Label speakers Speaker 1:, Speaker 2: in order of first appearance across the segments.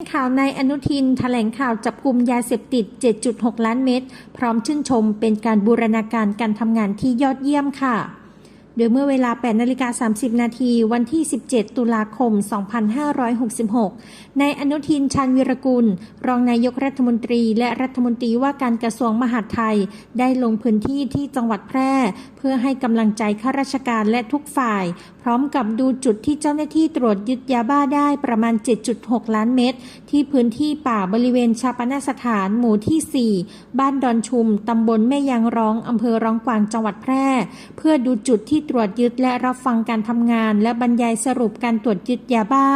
Speaker 1: ข่าวนายอนุทินแถลงข่าวจับกลุ่มยาเสพติด 7.6 ล้านเม็ด พร้อมชื่นชมเป็นการบูรณาการการทำงานที่ยอดเยี่ยมค่ะ โดยเมื่อเวลา 8 นาฬิกา 30 นาทีวันที่ 17 ตุลาคม 2566 นายอนุทินชาญวิรกุล รองนายกรัฐมนตรีและรัฐมนตรีว่าการกระทรวงมหาดไทย ได้ลงพื้นที่ที่จังหวัดแพร่ เพื่อให้กำลังใจข้าราชการและทุกฝ่ายพร้อมกับดูจุดที่เจ้าหน้าที่ตรวจยึดยาบ้าได้ประมาณ 7.6 ล้านเม็ดที่พื้นที่ป่าบริเวณชาปนสถานหมู่ที่ 4 บ้านดอนชุม ตำบลแม่ยางร้อง อำเภอร้องกวางจังหวัดแพร่ เพื่อดูจุดที่ตรวจยึดและรับฟังการทำงาน และบรรยายสรุปการตรวจยึดยาบ้า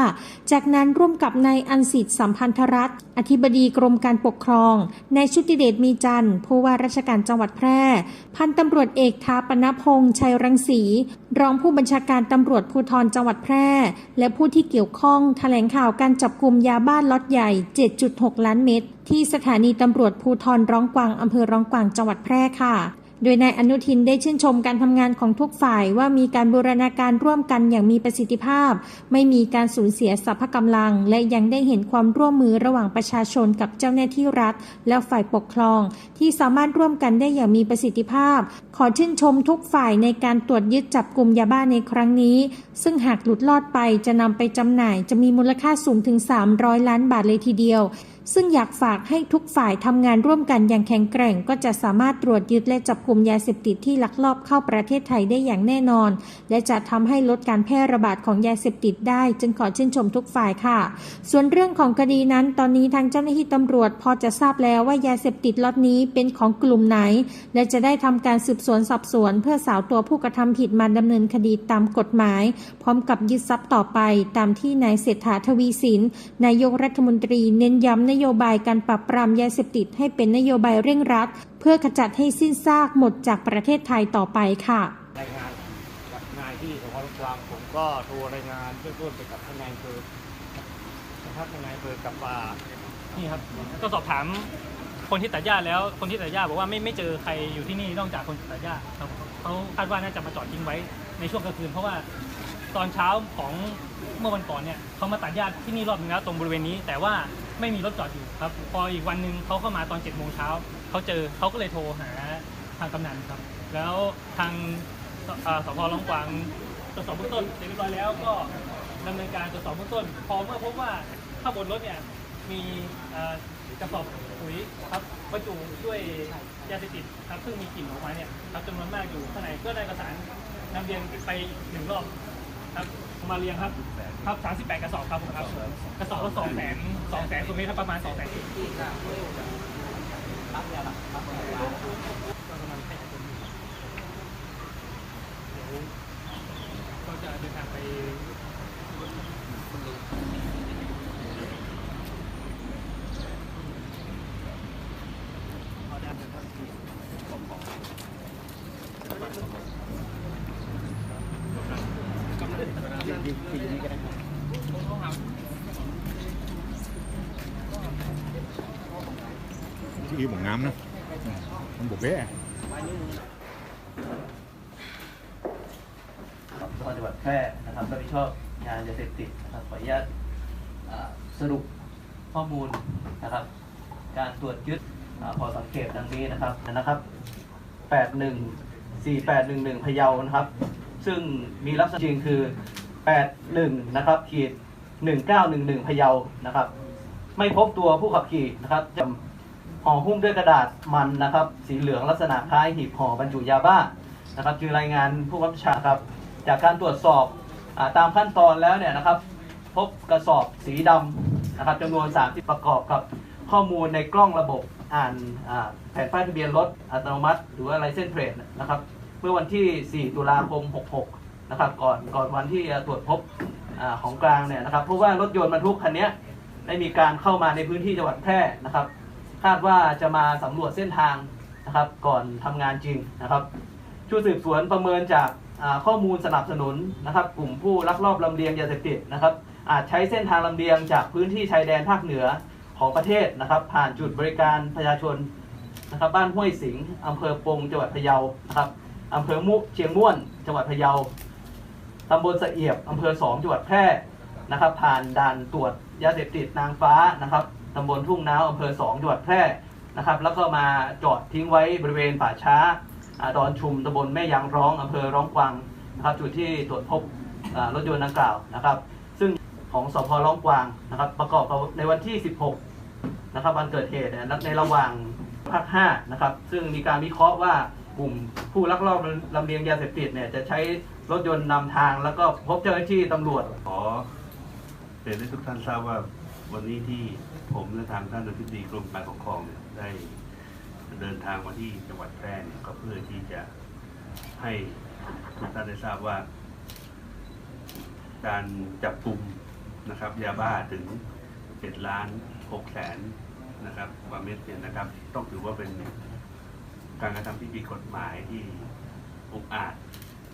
Speaker 1: จากนั้นร่วมกับนายอันสิทธิ์สัมพันธรัตน์อธิบดีกรมการปกครองนายชุติเดชมีจันทร์ผู้ว่าราชการจังหวัดแพร่ พันตำรวจเอกทาปนพงษ์ชัยรังสีรองผู้บัญชาการตำำรวจภูธรจังหวัดแพร่ และผู้ที่เกี่ยวข้องแถลงข่าวการจับกลุ่มยาบ้านล็อตใหญ่ 7.6 ล้านเม็ดที่สถานีตำรวจภูธรร้องกวางอำเภอร้องกวางจังหวัดแพร่ค่ะ โดยนายอนุทินได้ชื่นชมการทำงานของทุกฝ่ายว่ามีการบูรณาการร่วมกันอย่างมีประสิทธิภาพ ไม่มีการสูญเสียสรรพกำลัง และยังได้เห็นความร่วมมือระหว่างประชาชนกับเจ้าหน้าที่รัฐ และฝ่ายปกครอง ที่สามารถร่วมกันได้อย่างมีประสิทธิภาพ ขอชื่นชมทุกฝ่ายในการตรวจยึดจับกลุ่มยาบ้าในครั้งนี้ ซึ่งหากหลุดลอดไปจะนำไปจำหน่าย จะมีมูลค่าสูงถึง 300 ล้านบาทเลยทีเดียวซึ่งอยากฝากให้ทุกฝ่ายทำงานร่วมกันอย่างแข็งแกร่ง ก็จะสามารถตรวจยึดและจับกลุ่มยาเสพติดที่ลักลอบเข้าประเทศไทยได้อย่างแน่นอน และจะทำให้ลดการแพร่ระบาดของยาเสพติดได้ จึงขอชื่นชมทุกฝ่ายค่ะ ส่วนเรื่องของคดีนั้น ตอนนี้ทางเจ้าหน้าที่ตำรวจ พอจะทราบแล้วว่ายาเสพติดล็อตนี้เป็นของกลุ่มไหน และจะได้ทำการสืบสวนสอบสวน เพื่อสาวตัวผู้กระทำผิดมาดำเนินคดีตามกฎหมาย พร้อมกับยึดทรัพย์ต่อไป ตามที่นายเศรษฐาทวีสินนายกรัฐมนตรีเน้นย้ำนโยบายการปราบปรามยาเสพติดให้เป็นนโยบายเร่งรัด เพื่อขจัดให้สิ้นซากหมดจากประเทศไทยต่อไปค่ะ
Speaker 2: รายงานกับนายที่สพกลางผมก็โทรรายงานเบื้องต้นไปกับทนายอำเภอนะครับท่านนายอำเภอกับว่า
Speaker 3: นี่ครับก็สอบถามคนที่ตัดหญ้าแล้วคนที่ตัดหญ้าบอกว่าไม่ไม่เจอใครอยู่ที่นี่นอกจากคนตัดหญ้าครับเขาคาดว่าน่าจะมาจอดทิ้งไว้ในช่วงกลางคืน เพราะว่าตอนเช้าของเมื่อวันก่อนเนี่ยเขามาตัดหญ้าที่นี่รอบนึงแล้วตรงบริเวณนี้ แต่ว่า ไม่มีรถจอดอยู่ครับ พออีกวันหนึ่งเขาเข้ามาตอน7จ็ดโมงเช้าเขาเจอเขาก็เลยโทรหาทางกำนันครับ แล้วทางสพลองกวางตรวจสอบเบื้องต้นเสร็จเรียบร้อยแล้วก็ดำเนินการตรวจสอบเบื้องต้น พอเมื่อพบว่าข้างบนรถเนี่ยมีกระสอบปุ๋ยครับบรรจุด้วยยาเสพติดครับซึ่งมีกลิ่นออกมาเนี่ยครับจำนวนมากอยู่ข้างในก็ได้ประสานนำเรียนไปอีกหนึ่งรอบครับมาเรียงครับ ครับ 38 กระสอบครับผมครับ กระสอบละ2แสน2แสนตรงนี้ครับประมาณ2แสนก็จะเดินทางไป
Speaker 4: ที่บอกงามนะ มันบแย่
Speaker 5: ครับจังหวัดจังหวัดแพร่นะครับรับผิดชอบงานยาเสพติดนะครับขออนุญาตสรุปข้อมูลนะครับ การตรวจยึดพอสังเกตดังนี้นะครับนะครับ 81 4811 พะเยานะครับ ซึ่งมีลักษณะจริงคือ 81 นะครับขีด1911 พะเยานะครับ ไม่พบตัวผู้ขับขี่นะครับจะ ห่อหุ้มด้วยกระดาษมันนะครับ สีเหลืองลักษณะคล้ายหีบห่อบรรจุยาบ้านะครับจึงรายงานผู้บับบัญชาครับ จากการตรวจสอบอตามขั้นตอนแล้วเนี่ยนะครับ พบกระสอบสีดำนะครับจำนวน3ที่ประกอบกับข้อมูลในกล้องระบบอ่านแผ่นป้ายทะเบียนรถอัตโนมัติ หรือว่า license plate นะครับ เมื่อวันที่ 4 ตุลาคม 66 นะครับ ก่อนก่อนวันที่ตรวจพบอของกลางเนี่ยนะครับเพราะว่ารถยนต์บรรทุกคันนี้ได้มีการเข้ามาในพื้นที่จังหวัดแพร่นะครับ คาดว่าจะมาสำรวจเส้นทางนะครับ ก่อนทำงานจริงนะครับชุดสืบสวนประเมินจากข้อมูลสนับสนุนนะครับ กลุ่มผู้ลักลอบลำเลียงยาเสพติดนะครับ อาจใช้เส้นทางลำเลียงจากพื้นที่ชายแดนภาคเหนือของประเทศนะครับ ผ่านจุดบริการประชาชนนะครับ บ้านห้วยสิงห์อำเภอปงจังหวัดพะเยานะครับอำเภอมุเชียงม่วน จังหวัดพะเยาตำบลสะเอียบอำเภอสองจังหวัดแพร่นะครับ ผ่านด่านตรวจยาเสพติดนางฟ้านะครับ ตำบลทุ่งน้าวอำเภอสองจังหวัดแพร่นะครับ แล้วก็มาจอดทิ้งไว้บริเวณป่าช้าอ่าดอนชุมตำบลแม่ยางร้องอำเภอร้องกวางนะครับจุดที่ตรวจพบรถยนต์ดังกล่าวนะครับ ซึ่งของสพร้องกวางนะครับ ประกอบกับในวันที่ 16นะครับวันเกิดเหตุในระหว่างภาค5นะครับ ซึ่งมีการวิเคราะห์ว่ากลุ่มผู้ลักลอบลำเลียงยาเสพติดเนี่ยจะใช้รถยนต์นำทาง แล้วก็พบเจ้าหน้าที่ตำรวจ
Speaker 6: ขอเรียนให้ทุกท่านทราบว่าวันนี้ที่ ผมและทางท่านอธิบดีกรมการปกครองเนี่ยได้เดินทางมาที่จังหวัดแพร่เนี่ยก็เพื่อที่จะให้ทุกท่านได้ทราบว่า การจับกลุ่มนะครับ ยาบ้าถึง 7 ล้าน6แสนนะครับกว่าเม็ดเนี่ยนะครับ ต้องถือว่าเป็นการกระทำที่ผิดกฎหมายที่อุกอาจ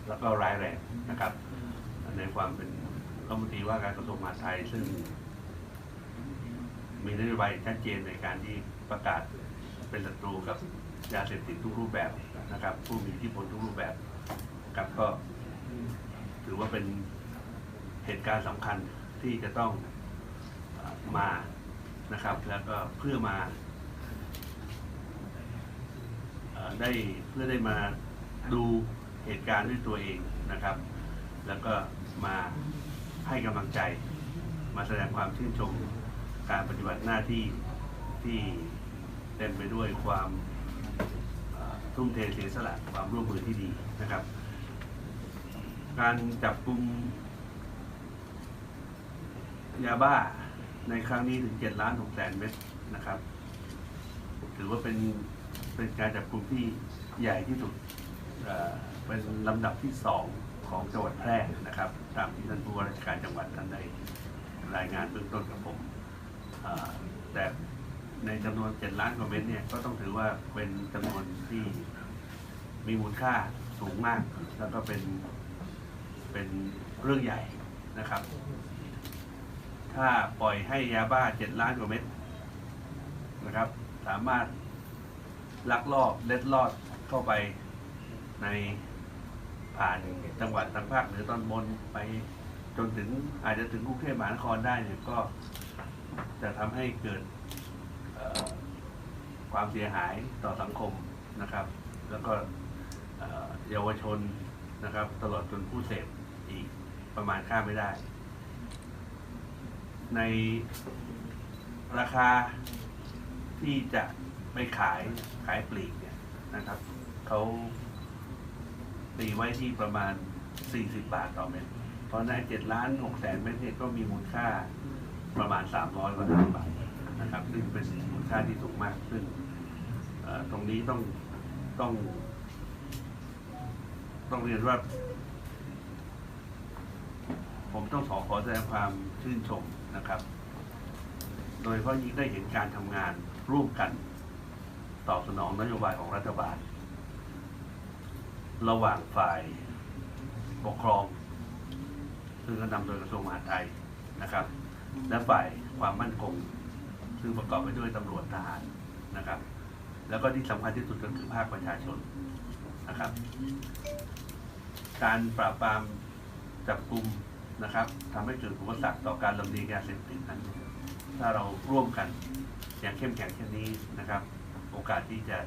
Speaker 6: แล้วก็ร้ายแรงนะครับ ในความเป็นรัฐมนตรีว่าการกระทรวงมหาดไทยซึ่ง มีนโยบายชัดเจนในการที่ประกาศเป็นศัตรูกับยาเสพติดทุกรูปแบบนะครับ ผู้มีอิทธิพลทุกรูปแบบครับก็ ถือว่าเป็นเหตุการณ์สำคัญที่จะต้องเอ่อมานะครับ แล้วก็เพื่อมาเอ่อได้เพื่อได้มาดูเหตุการณ์ด้วยตัวเองนะครับ แล้วก็มาให้กำลังใจ มาแสดงความชื่นชม การปฏิบัติหน้าที่ที่เต็มไปด้วยความทุ่มเทเสียสละความร่วมมือที่ดีนะครับ การจับกลุ่มยาบ้าในครั้งนี้ถึง7ล้าน6แสนเม็ดนะครับ ถือว่าเป็นเป็นการจับกลุ่มที่ใหญ่ที่สุดเป็นลำดับที่สองของจังหวัดแพร่นะครับ ตามที่ท่านผู้ว่าราชการจังหวัดท่านได้รายงานเบื้องต้นกับผม แต่ในจำนวน 7 ล้านกว่าเม็ดเนี่ยก็ต้องถือว่าเป็นจำนวนที่มีมูลค่าสูงมาก แล้วก็เป็นเป็นเรื่องใหญ่นะครับ ถ้าปล่อยให้ยาบ้า 7 ล้านกว่าเม็ดนะครับ สามารถลักลอบเล็ดลอดเข้าไปในผ่านจังหวัดทางภาคเหนือตอนบนไปจนถึงอาจจะถึงกรุงเทพมหานครได้เนี่ยก็ จะทำให้เกิดเอ่อความเสียหายต่อสังคมนะครับ แล้วก็เอ่อเยาวชนนะครับ ตลอดจนผู้เสพอีกประมาณค่าไม่ได้ ในราคาที่จะไปขายขายปลีกเนี่ยนะครับเขาตีไว้ที่ประมาณ 40 บาทต่อเม็ดเพราะใน7ล้าน6แสนเม็ดเนี่ยก็มีมูลค่า ประมาณ 300กว่าล้านบาทนะครับซึ่งเป็นมูลค่าที่สูงมากซึ่งตรงนี้ต้องต้อง ต้องเรียนว่า ผมต้องขอขอแสดงความชื่นชมนะครับ โดยเฉพาะยิ่งได้เห็นการทำงานร่วมกันตอบสนองนโยบายของรัฐบาล ระหว่างฝ่ายปกครอง ซึ่งก็นำโดยกระทรวงมหาดไทยนะครับ และฝ่ายความมั่นคง ซึ่งประกอบไปด้วยตำรวจทหารนะครับ แล้วก็ที่สำคัญที่สุดก็คือภาคประชาชนนะครับ การปราบปรามจับกลุ่มนะครับทำให้เกิดอุปสรรคต่อการลำเลียงยาเสพติดนั้นถ้าเราร่วมกันอย่างเข้มแข็งเช่นนี้นะครับ โอกาสที่จะ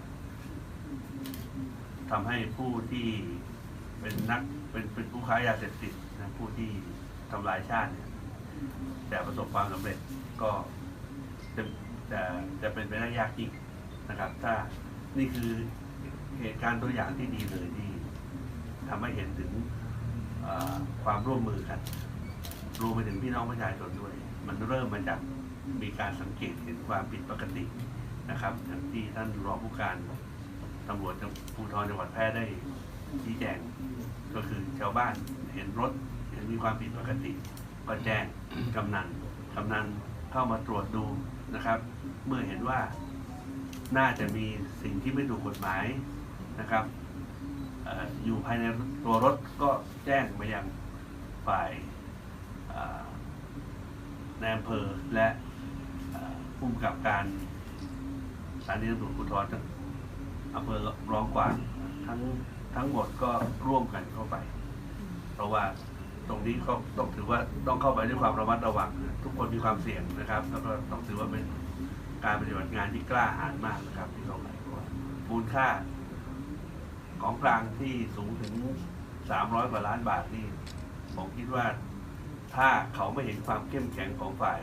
Speaker 6: ทำให้ผู้ที่เป็นนักเป็นเป็นผู้ค้ายาเสพติดนะผู้ที่ทำลายชาติเนี่ย แต่ประสบความสำเร็จก็จะจะจะเป็นไปได้ยากจริงนะครับ ถ้านี่คือเหตุการณ์ตัวอย่างที่ดีเลยที่ทำให้เห็นถึงความร่วมมือกันรวมไปถึงพี่น้องประชาชนด้วย มันเริ่มมาจากมีการสังเกตเห็นความผิดปกตินะครับอย่างที่ท่านรองผู้การตำรวจจังภูธรจังหวัดแพร่ได้ชี้แจง ก็คือชาวบ้านเห็นรถเห็นมีความผิดปกติ ก็แจ้งกำนันกำนันเข้ามาตรวจดูนะครับ เมื่อเห็นว่าน่าจะมีสิ่งที่ไม่ถูกกฎหมายนะครับออยู่ภายในตัวรถก็แจ้งมายังฝ่ายอ่าในอำเภอและอ่าผู้กำกับการสถานีตำรวจภูธรจังอำเภอร้องกวางทั้งทั้งหมดก็ร่วมกันเข้าไป เพราะว่า ตรงนี้เขาต้องถือว่าต้องเข้าไปด้วยความระมัดระวังทุกคนมีความเสี่ยงนะครับ แล้วก็ต้องถือว่าเป็นการปฏิบัติงานที่กล้าหาญมากนะครับ ที่ต้องไหนว่ามูลค่า ของกลางที่สูงถึง300กว่าล้านบาทนี่ผมคิดว่าถ้าเขาไม่เห็นความเข้มแข็งของฝ่าย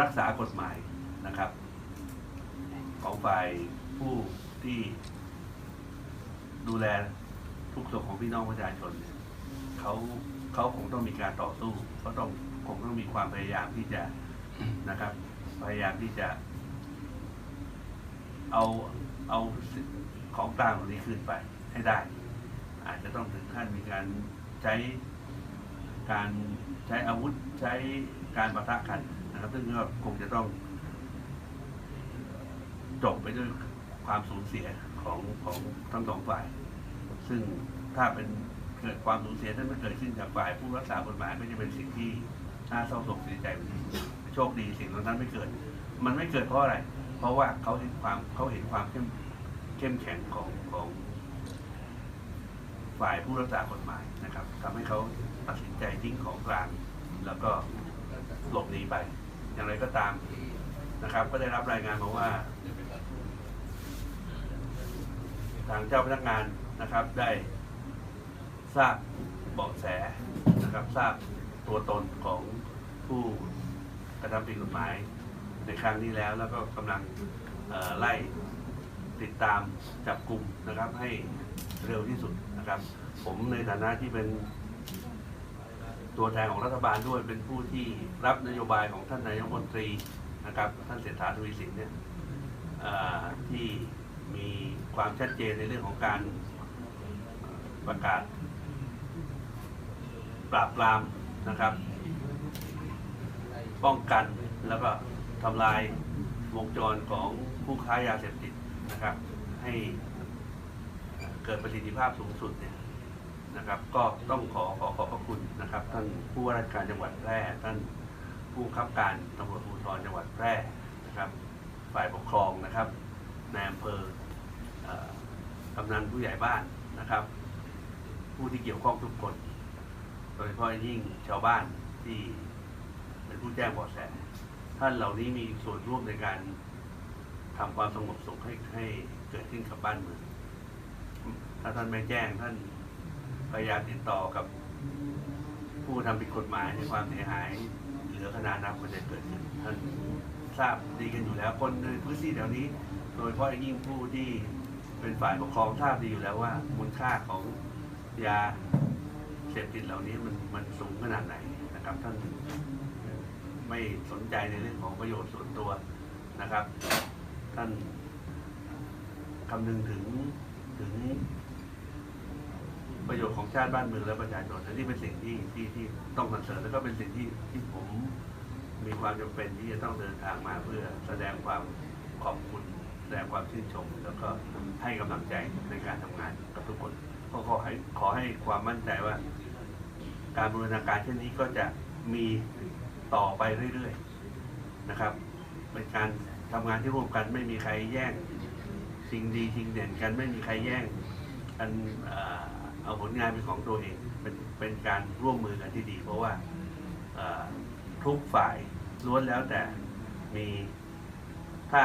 Speaker 6: รักษากฎหมายนะครับ ของฝ่ายผู้ที่ดูแลทุกส่วนของพี่น้องประชาชนเนี่ยเขา เขาคงต้องมีการต่อสู้เขาต้องคงต้องมีความพยายามที่จะนะครับ พยายามที่จะ เอาเอาของกลางเหล่านี้คืนไปให้ได้ อาจจะต้องถึงขั้นมีการใช้การใช้อาวุธใช้การประทะกันนะครับ ซึ่งก็คงจะต้องจบไปด้วยความสูญเสียของของทั้งสองฝ่าย ซึ่งถ้าเป็น เกิดความสูญเสียนั้นมันเกิดขึ้นจากฝ่ายผู้รักษากฎหมายก็จะเป็นสิ่งที่น่าเศร้าโศกเสียใจโชคดีสิ่งเหล่านั้นไม่เกิด มันไม่เกิดเพราะอะไร เพราะว่าเขาเห็นความเขาเห็นความเข้มเข้มแข็งของของฝ่ายผู้รักษากฎหมายนะครับทำให้เขาตัดสินใจทิ้งของกลางแล้วก็หลบหนีไป อย่างไรก็ตามนะครับ ก็ได้รับรายงานมาว่า ทางเจ้าพนักงานนะครับ ได้ ทราบเบาะแสนะครับทราบตัวตนของผู้กระทำผิดกฎหมายในครั้งนี้แล้ว แล้วก็กำลังไล่ติดตามจับกลุ่มนะครับให้เร็วที่สุดนะครับ ผมในฐานะที่เป็นตัวแทนของรัฐบาลด้วยเป็นผู้ที่รับนโยบายของท่านนายกรัฐมนตรีนะครับ ท่านเศรษฐาทวีสินเนี่ยที่มีความชัดเจนในเรื่องของการประกาศ ปราบปรามนะครับ ป้องกันแล้วก็ทำลายวงจรของผู้ค้ายาเสพติดนะครับ ให้เกิดประสิทธิภาพสูงสุดเนี่ยนะครับ ก็ต้องขอขอขอบพระคุณนะครับท่านผู้ว่าราชการจังหวัดแพร่ท่านผู้บังคับการตำรวจภูธรจังหวัดแพร่นะครับ ฝ่ายปกครองนะครับในอำเภอเอ่อกำนันผู้ใหญ่บ้านนะครับ ผู้ที่เกี่ยวข้องทุกคน โดยเฉพาะยิ่งชาวบ้านที่เป็นผู้แจ้งเบาะแส ท่านเหล่านี้มีส่วนร่วมในการทำความสงบสุขให้ให้เกิดขึ้นกับบ้านเมือง ถ้าท่านไม่แจ้งท่านพยายามติดต่อกับผู้ทำผิดกฎหมายในความเสียหาย เหลือขนาดนับมันจะเกิดขึ้นท่านทราบดีกันอยู่แล้ว คนในพื้นที่แถวนี้ โดยเฉพาะยิ่งผู้ที่เป็นฝ่ายปกครองทราบดีอยู่แล้วว่ามูลค่าของยา เสพติดเหล่านี้มันมันสูงขนาดไหนนะครับท่านไม่สนใจในเรื่องของประโยชน์ส่วนตัวนะครับ ท่านคำนึงถึงถึง ประโยชน์ของชาติบ้านเมืองและประชาชนอันนี้เป็นสิ่งที่ที่ที่ต้องคอนเซิร์นแล้วก็เป็นสิ่งที่ที่ผมมีความจำเป็นที่จะต้องเดินทางมาเพื่อแสดงความขอบคุณแสดงความชื่นชม แล้วก็ให้กำลังใจในการทำงานกับทุกคน ก็ขอให้ขอให้ความมั่นใจว่า การบูรณาการเช่นนี้ก็จะมีต่อไปเรื่อยๆนะครับ เป็นการทำงานที่ร่วมกันไม่มีใครแย่งสิ่งดีสิ่งเด่นกันไม่มีใครแย่งกันเอาผลงานเป็นของตัวเองเป็นเป็นการร่วมมือกันที่ดี เพราะว่าทุกฝ่ายล้วนแล้วแต่มีถ้า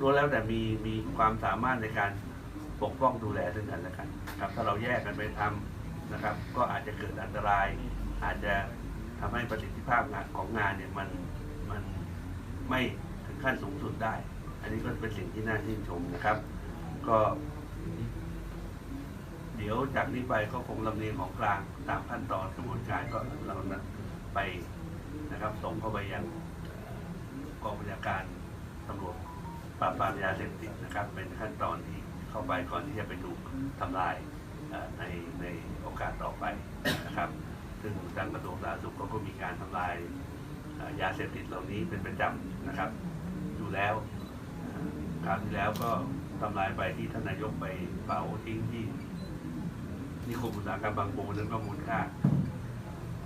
Speaker 6: ล้วนแล้วแต่มีมีความสามารถในการปกป้องดูแลซึ่งกันและกัน ครับ ถ้าเราแยกกันไปทำนะครับ ก็อาจจะเกิดอันตราย อาจจะทำให้ประสิทธิภาพงานของงานเนี่ยมันมันไม่ถึงขั้นสูงสุดได้ อันนี้ก็เป็นสิ่งที่น่าชื่นชมนะครับ ก็ เดี๋ยวจากนี้ไปก็คงลำเลียงของกลางตามขั้นตอนกระบวนการก็เรานะไปนะครับส่งเข้าไปยังกองบัญชาการตำรวจปราบปรามยาเสพติดนะครับ เป็นขั้นตอนที่เข้าไปก่อนที่จะไปถูทำลาย ในในโอกาสต่อไปนะครับ ซึ่งทางกระทรวงสาธารณสุขก็มีการทำลายยาเสพติดเหล่านี้เป็นประจำนะครับ อยู่แล้วคราวที่แล้วก็ทำลายไปที่ท่านนายกไปเผาทิ้งที่นิคมอุตสาหกรรมบางปูนั้นก็มูลค่า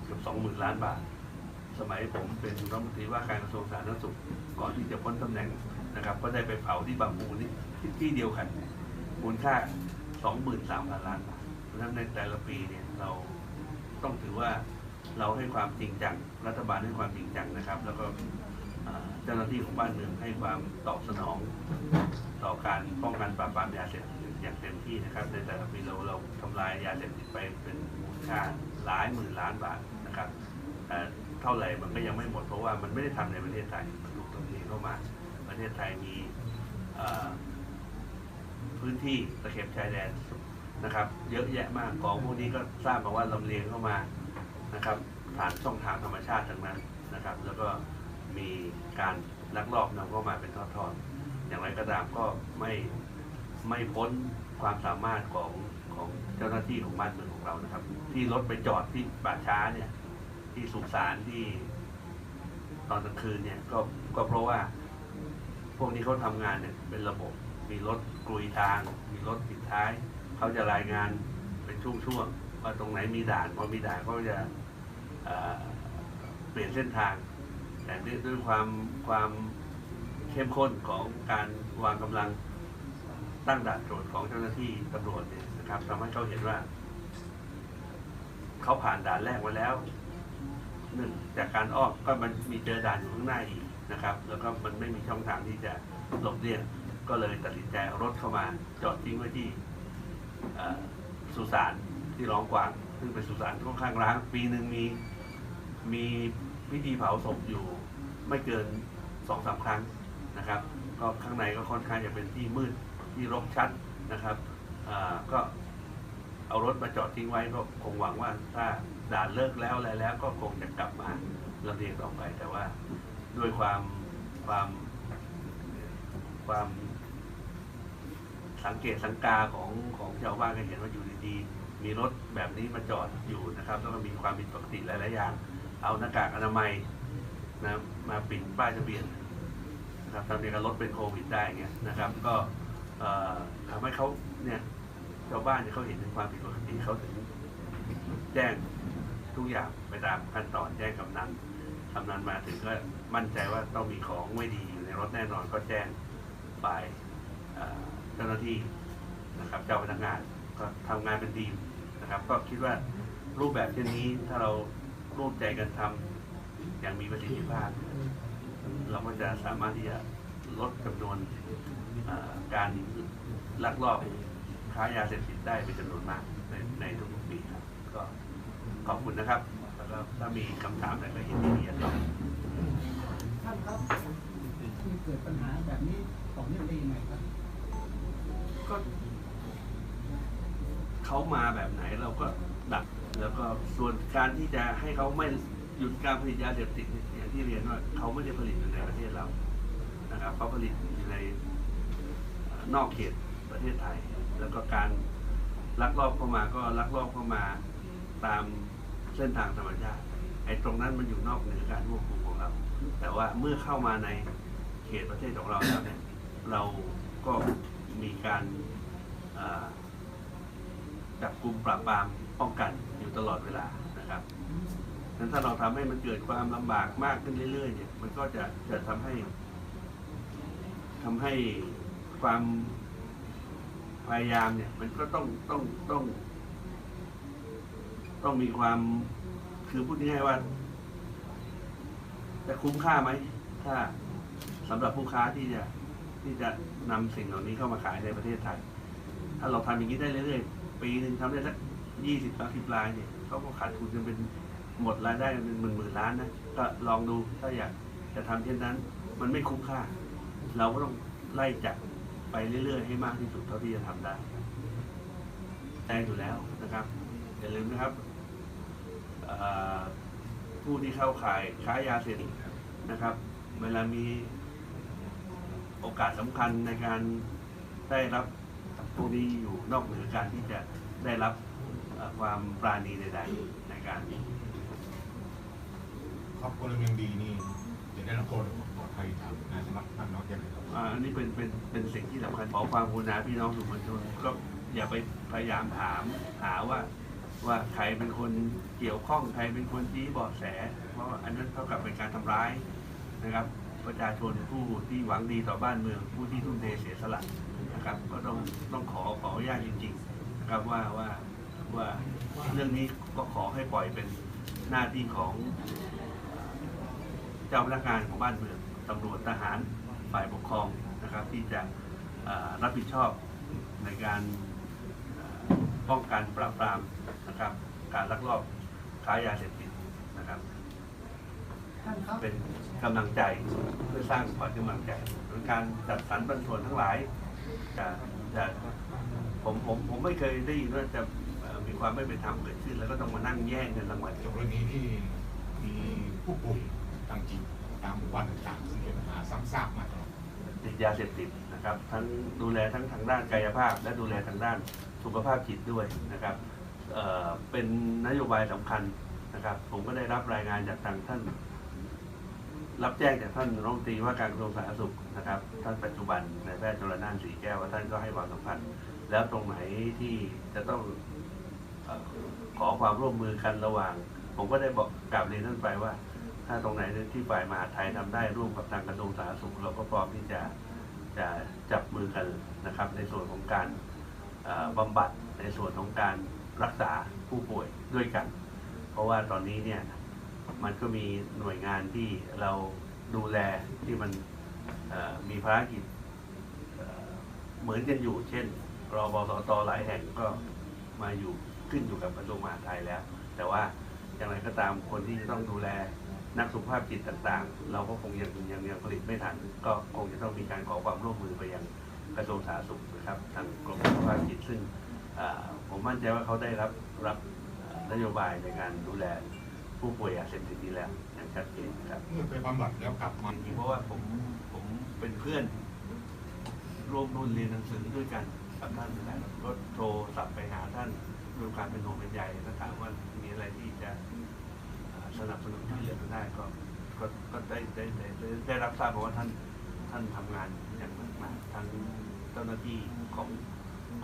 Speaker 6: เกือบสองหมื่นล้านบาท สมัยผมเป็นรัฐมนตรีว่าการกระทรวงสาธารณสุขก่อนที่จะพ้นตำแหน่งนะครับ ก็ได้ไปเผาที่บางปูนี่ที่ที่เดียวกัน มูลค่าสองหมื่นสามพันล้านบาท นั้นในแต่ละปีเนี่ยเราต้องถือว่าเราให้ความจริงจัง รัฐบาลให้ความจริงจังนะครับ แล้วก็เจ้าหน้าที่ของบ้านเมืองให้ความตอบสนองต่อการป้องกันปราบปรามยาเสพติดอย่างเต็มที่นะครับในแต่ละปีเราเราทำลายยาเสพติดไปเป็นมูลค่าหลายหมื่นล้านบาทนะครับแต่เท่าไหร่มันก็ยังไม่หมดเพราะว่ามันไม่ได้ทำในประเทศไทยมันถูกตรงนี้เข้ามาประเทศไทยมีพื้นที่ตะเข็บชายแดน นะครับเยอะแยะมากของพวกนี้ก็ทราบมาว่าลำเลียงเข้ามานะครับผ่านช่องทางธรรมชาติทั้งนั้นนะครับ แล้วก็มีการลักลอบนำเข้ามาเป็นทอดๆอย่างไรก็ตามก็ไม่ไม่พ้นความสามารถของของเจ้าหน้าที่ของบ้านเมืองของเรานะครับ ที่รถไปจอดที่ป่าช้าเนี่ย ที่สุสานที่ตอนกลางคืนเนี่ยก็ก็เพราะว่า พวกนี้เขาทำงานเนี่ยเป็นระบบ มีรถกลุยทาง มีรถปิดท้าย เขาจะรายงานเป็นช่วงๆว่าตรงไหนมีด่านพอมีด่านเขาจะเปลี่ยนเส้นทาง แต่ด้วยความความเข้มข้นของการวางกำลังตั้งด่านตรวจของเจ้าหน้าที่ตำรวจเนี่ยนะครับทำให้เขาเห็นว่า เขาผ่านด่านแรกมาแล้วหนึ่งจากการอ้อมก็มันมีเจอด่านอยู่ข้างหน้าอีกนะครับ แล้วก็มันไม่มีช่องทางที่จะหลบเลี่ยงก็เลยตัดสินใจเอารถเข้ามาจอดทิ้งไว้ที่ สุสานที่ร้องกวางซึ่งเป็นสุสานค่อนข้างร้าง ปีหนึ่งมีมีพิธีเผาศพอยู่ไม่เกินสองสามครั้งนะครับ ก็ข้างในก็ค่อนข้างจะเป็นที่มืดที่รกชัดนะครับก็เอารถมาจอดทิ้งไว้ก็คงหวังว่าถ้าด่านเลิกแล้วอะไรแล้ว ก็คงจะกลับมาลำเลียงต่อไปแต่ว่าด้วยความความความ สังเกตสังกาของของชาวบ้านก็เห็นว่าอยู่ดีๆมีรถแบบนี้มาจอดอยู่นะครับ แล้วก็มีความผิดปกติหลายๆอย่าง เอาหน้ากากอนามัยนะมาปิดป้ายทะเบียนนะครับทำอย่างกับรถเป็นโควิดได้เงี้ยนะครับ ก็ทำให้เขาเนี่ยชาวบ้านเนี่ยเขาเห็นถึงความผิดปกติเขาถึงแจ้งทุกอย่างไปตามขั้นตอนแจ้งกำนันกำนันมาถึงก็มั่นใจว่าต้องมีของไม่ดีอยู่ในรถแน่นอนก็แจ้งฝ่าย เอ่อเจ้าหน้าที่นะครับเจ้าพนักงานก็ทำงานเป็นทีมนะครับ ก็คิดว่ารูปแบบเช่นนี้ถ้าเราร่วมใจกันทำอย่างมีประสิทธิภาพ เราก็จะสามารถที่จะลดจำนวนเอ่อการลักลอบค้ายาเสพติดได้เป็นจำนวนมากในในทุกๆปีครับ ก็ขอบคุณนะครับแล้วก็ถ้ามีคำถามอะไรก็ยินดีจะตอบ
Speaker 7: ท่านครับที่เกิดปัญหาแบบนี้ต่อเนื่องได้ยังไงครับ
Speaker 6: ก็เขามาแบบไหนเราก็ดัก แล้วก็ส่วนการที่จะให้เขาไม่หยุดการผลิตยาเสพติดเนี่ยอย่างที่เรียนว่าเขาไม่ได้ผลิตอยู่ในประเทศเรานะครับเขาผลิตอยู่ในนอกเขตประเทศไทย แล้วก็การลักลอบเข้ามาก็ลักลอบเข้ามาตามเส้นทางธรรมชาติไอ้ตรงนั้นมันอยู่นอกเหนือการควบคุมของเรา แต่ว่าเมื่อเข้ามาในเขตประเทศของเราแล้วเนี่ยเราก็มี จับกลุ่มปราบปรามป้องกันอยู่ตลอดเวลานะครับนั้นถ้าเราทำให้มันเกิดความลำบากมากขึ้นเรื่อยๆเนี่ย มันก็จะจะทำให้ทำให้ความพยายามเนี่ย มันก็ต้องต้องต้อง ต้องมีความคือพูดง่ายๆว่า จะคุ้มค่าไหมถ้าสำหรับผู้ค้าที่จะที่จะนำสิ่งเหล่านี้เข้ามาขายในประเทศไทย ถ้าเราทำอย่างนี้ได้เรื่อยๆ ปีหนึ่งทำได้สักยี่สิบสามสิบรายเนี่ยเขาก็ขาดทุนจนเป็นหมดรายได้เป็นหมื่นหมื่นล้านนะก็ลองดูถ้าอยากจะทำเช่นนั้น มันไม่คุ้มค่า เราก็ต้องไล่จับไปเรื่อยๆ ให้มากที่สุดเท่าที่จะทำได้แจ้งอยู่แล้วนะครับอย่าลืมนะครับผู้ที่เข้าขายค้ายาเสพติดนะครับ เวลามีโอกาสสำคัญในการได้รับ พวกนี้อยู่นอกเหนือการที่จะได้รับเอ่อความปราณีใดๆในการ
Speaker 4: ครอบครัวเมืองดีนี่จะได้รับโทษปลอดภัยครับนะสำหรับท่านน้องแกเลยครับ
Speaker 6: อ่าอันนี้เป็นเป็นเป็นสิ่งที่สำคัญขอความกรุณาพี่น้องสื่อมวลชนก็อย่าไปพยายามถามหาว่าว่าใครเป็นคนเกี่ยวข้องใครเป็นคนชี้เบาะแส เพราะว่าอันนั้นเท่ากับเป็นการทำร้ายนะครับ ประชาชนผู้ที่หวังดีต่อบ้านเมืองผู้ที่ทุ่มเทเสียสละ นะครับก็ต้องต้องขอขออนุญาตจริงๆนะครับว่าว่าว่าเรื่องนี้ก็ขอให้ปล่อยเป็นหน้าที่ของเจ้าพนักงานของบ้านเมืองตำรวจทหารฝ่ายปกครองนะครับ ที่จะเอ่อรับผิดชอบในการเอ่อป้องกันปราบปรามนะครับ การลักลอบค้ายาเสพติดนะครับ
Speaker 7: ท่านครับ
Speaker 6: เป็นกำลังใจเพื่อสร้างขวัญกำลังใจเป็นการจัดสรรปันส่วนทั้งหลาย จะจะผมผมผมไม่เคยได้ยินว่าจะมีความไม่เป็นธรรมเกิดขึ้น แล้วก็ต้องมานั่งแย่งเงินรางวัล
Speaker 4: เกี่ยวกับเรื่องนี้ที่มีผู้ป่วยทางจิตตามหมู่บ้านต่างๆซึ่งเป็นปัญหาซ้ำซากมาตลอด
Speaker 6: ติดยาเสพติดนะครับ ทั้งดูแลทั้งทางด้านกายภาพ และดูแลทางด้านสุขภาพจิตด้วยนะครับเเป็นนโยบายสำคัญนะครับ ผมก็ได้รับรายงานจากทางท่าน รับแจ้งจากท่านรัฐมนตรีว่าการกระทรวงสาธารณสุขนะครับ ท่านปัจจุบันนายแพทย์จรนานสีแก้วว่าท่านก็ให้ความสำคัญ แล้วตรงไหนที่จะต้องเอ่อขอความร่วมมือกันระหว่าง ผมก็ได้บอกกลับเรียนท่านไปว่า ถ้าตรงไหนที่ฝ่ายมหาดไทยทำได้ร่วมกับทางกระทรวงสาธารณสุข เราก็พร้อมที่จะจะจับมือกันนะครับ ในส่วนของการเอ่อบำบัดในส่วนของการรักษาผู้ป่วยด้วยกัน เพราะว่าตอนนี้เนี่ย มันก็มีหน่วยงานที่เราดูแลที่มันมีภารกิจเหมือนกันอยู่ เช่นรบสตหลายแห่งก็มาอยู่ขึ้นอยู่กับกระทรวงมหาดไทยแล้ว แต่ว่าอย่างไรก็ตามคนที่จะต้องดูแลนักสุขภาพจิตต่างๆ เราก็คงยังยังยังผลิตไม่ทัน ก็คงจะต้องมีการขอความร่วมมือไปยังกระทรวงสาธารณสุขนะครับทางกรมสุขภาพจิตซึ่งผมมั่นใจว่าเขาได้รับรับนโยบายในการดูแล ผู้ป่วยยาเสพติดนี้แล้วอย่างชัดเจนนะครับ
Speaker 4: เมื่อไปบำบัดแล้วกลับมา
Speaker 6: จริงๆเพราะว่าผมผมเป็นเพื่อน ร่วมรุ่นเรียนหนังสือด้วยกันกับท่านนั่นแหละก็โทรศัพท์ไปหาท่านด้วยความเป็นห่วงเป็นใยแล้วถามว่ามีอะไรที่จะเอ่อสนับสนุนช่วยเหลือกันได้ก็ก็ก็ได้ได้ได้ได้ได้รับทราบมาว่าท่านท่านทำงานอย่างหนักหนาทั้งเจ้าหน้าที่ของ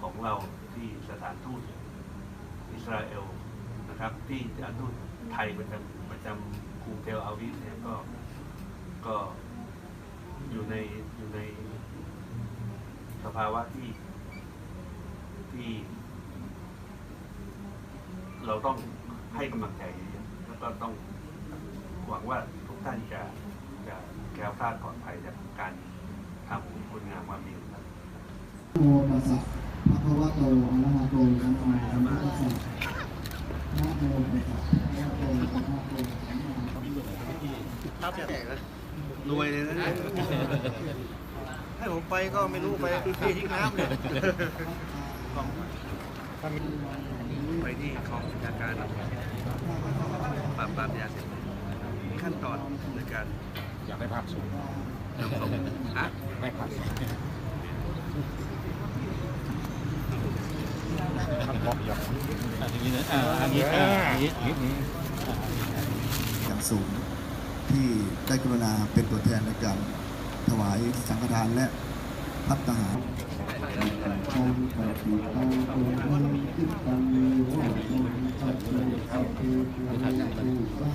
Speaker 6: ของเราที่สถานทูตอิสราเอลนะครับ ที่สถานทูต ไทยประจำประจำกรุงเทลอาวิฟเนี่ยก็ก็อยู่ในอยู่ในสภาวะที่ที่ เราต้องให้กำลังใจแล้วก็ต้องหวังว่าทุกท่านจะจะแคล้วคลาดปลอดภัยจากการทำคุณงามความดีของท่าน
Speaker 8: โมตัสสะภะคะวะโตอะระหะโตสัมมาสัมพุทธัสสะนะโมตัสสะภะ คะวะโตอะระหะโตสัมมาสัมพุทธัสสะ
Speaker 2: รวยเลยนะเนี่ยให้ผมไปก็ไม่รู้ไปคือพี่ทิ้งน้ำเนี่ยไปที่กองบัญชาการปราบปรามยาเสพติดขั้นตอนในการ
Speaker 4: อยากได้ภาพสูง
Speaker 2: นำส่งฮะ
Speaker 4: ไม่ภาพสูง ท่านบอกอย่าง
Speaker 3: อันนี้นะอ่าอันนี้อ่าอันนี้อันนี้
Speaker 8: อย่างสูงที่ได้กรุณาเป็นตัวแทนในการถวายสังฆทานและพัฒหาร